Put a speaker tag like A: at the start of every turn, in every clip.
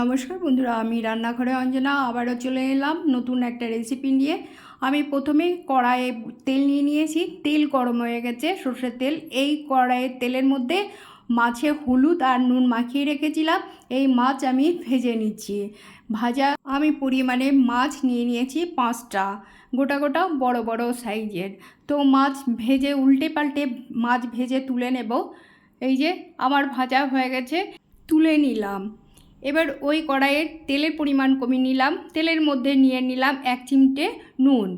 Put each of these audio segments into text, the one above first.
A: নমস্কার বন্ধুরা, আমি রান্নাঘরে অঞ্জনা, আবারও চলে এলাম নতুন একটা রেসিপি নিয়ে। আমি প্রথমে কড়াইয়ে তেল নিয়ে নিয়েছি, তেল গরম হয়ে গেছে, সর্ষের তেল। এই কড়াইয়ের তেলের মধ্যে মাছে হলুদ আর নুন মাখিয়ে রেখেছিলাম, এই মাছ আমি ভেজে নিচ্ছি। ভাজা আমি পরিমাণে মাছ নিয়ে নিয়েছি পাঁচটা, গোটা গোটা বড় বড় সাইজের। তো মাছ ভেজে উল্টে পাল্টে মাছ ভেজে তুলে নেব। এই যে, আমার ভাজা হয়ে গেছে, তুলে নিলাম। এবার ওই কড়াইয়ের তেলের পরিমাণ কমিয়ে নিলাম। তেলের মধ্যে নিয়ে নিলাম এক চিমটে নুন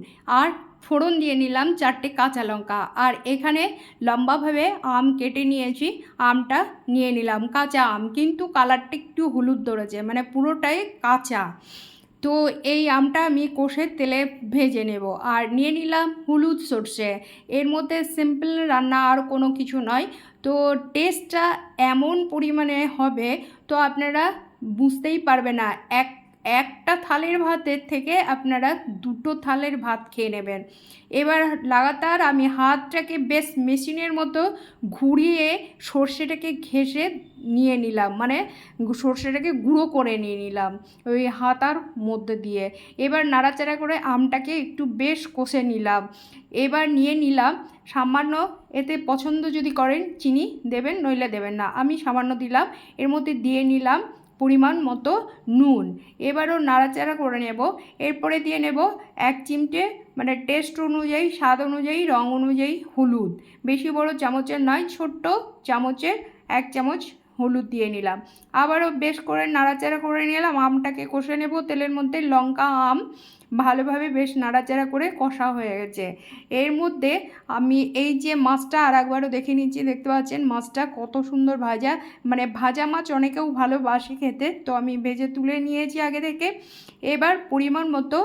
A: আর ফোড়ন দিয়ে নিলাম চারটে কাঁচা লঙ্কা। আর এখানে লম্বাভাবে আম কেটে নিয়েছি, আমটা নিয়ে নিলাম। কাঁচা আম, কিন্তু কালারটা একটু হলুদ ধরেছে মানে পুরোটাই কাঁচা। তো এই আমটা আমি কষে তেলে ভেজে নেব। আর নিয়ে নিলাম হলুদ সর্ষে। এর মধ্যে সিম্পল রান্না আর কোনো কিছু নয়। তো টেস্টটা এমন পরিমাণে হবে, তো আপনারা বুঝতেই পারবে না। এক, একটা থালের ভাতের থেকে আপনারা দুটো থালের ভাত খেয়ে নেবেন। এবার লাগাতার আমি হাতটাকে বেশ মেশিনের মতো ঘুরিয়ে সর্ষেটাকে ঘেঁষে নিয়ে নিলাম। মানে সর্ষেটাকে গুঁড়ো করে নিয়ে নিলাম ওই হাতার মধ্যে দিয়ে। এবার নাড়াচাড়া করে আমটাকে একটু বেশ কষে নিলাম। এবার নিয়ে নিলাম সামান্য, এতে পছন্দ যদি করেন চিনি দেবেন, নইলে দেবেন না। আমি সামান্য দিলাম, এর মধ্যে দিয়ে নিলাম পরিমাণ মতো নুন। এবারও নাড়াচাড়া করে নেব। এরপরে দিয়ে নেব এক চিমটে মানে টেস্ট অনুযায়ী, স্বাদ অনুযায়ী, রং অনুযায়ী হলুদ। বেশি বড় চামচের নয়, ছোট্ট চামচের এক চামচ হলুদ দিয়ে নিলাম। আবারও বেশ করে নাড়াচাড়া করে নিলাম। আমটাকে কষে নেব। তেলের মধ্যে লঙ্কা, আম ভালোভাবে বেশ নাড়াচাড়া করে কষা হয়ে গেছে। এর মধ্যে আমি এই যে মাছটা আর একবারও দেখে নিচ্ছি, দেখতে পাচ্ছেন মাছটা কত সুন্দর ভাজা। মানে ভাজা মাছ অনেকেও ভালোবাসে খেতে। তো আমি ভেজে তুলে নিয়েছি আগে থেকে। এবার পরিমাণ মতো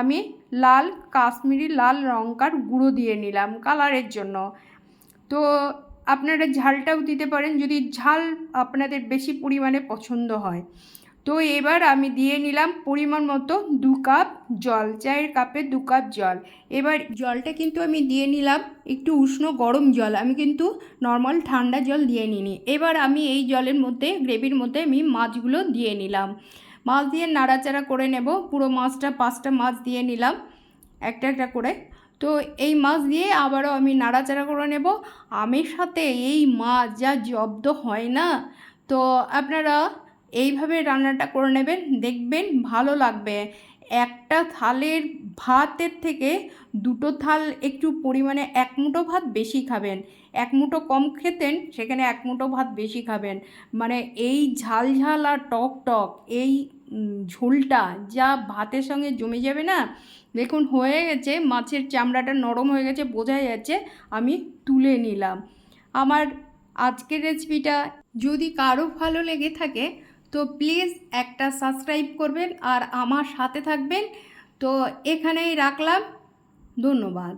A: আমি লাল কাশ্মীরি লাল লঙ্কার গুঁড়ো দিয়ে নিলাম কালারের জন্য। তো আপনারা ঝালটাও দিতে পারেন যদি ঝাল আপনাদের বেশি পরিমাণে পছন্দ হয়। তো এবার আমি দিয়ে নিলাম পরিমাণ মতো দু কাপ জল, চায়ের কাপে দু কাপ জল। এবার জলটা কিন্তু আমি দিয়ে নিলাম একটু উষ্ণ গরম জল, আমি কিন্তু নর্মাল ঠান্ডা জল দিয়ে নিইনি। এবার আমি এই জলের মধ্যে, গ্রেভির মধ্যে আমি মাছগুলো দিয়ে নিলাম। মাছ দিয়ে নাড়াচাড়া করে নেব, পুরো মাছটা পাঁচটা মাছ দিয়ে নিলাম, একটা একটা করে। তো এই মাছ দিয়ে আবারও আমি নাড়াচাড়া করে নেব। আমের সাথে এই মাছ যা জব্দ হয় না, তো আপনারা এইভাবে রান্নাটা করে নেবেন, দেখবেন ভালো লাগবে। একটা থালের ভাতের থেকে দুটো থাল একটু পরিমাণে এক মুঠো ভাত বেশি খাবেন। এক মুঠো কম খেতেন, সেখানে এক মুঠো ভাত বেশি খাবেন। মানে এই ঝাল ঝাল আর টক টক, এই ঝোলটা যা ভাতের সঙ্গে জমে যাবে না, দেখুন হয়ে গেছে, মাছের চামড়াটা নরম হয়ে গেছে, বোঝা যাচ্ছে, আমি তুলে নিলাম। আমার আজকের রেসিপিটা যদি কারও ভালো লেগে থাকে তো প্লিজ একটা সাবস্ক্রাইব করবেন আর আমার সাথে থাকবেন। তো এখানেই রাখলাম। ধন্যবাদ।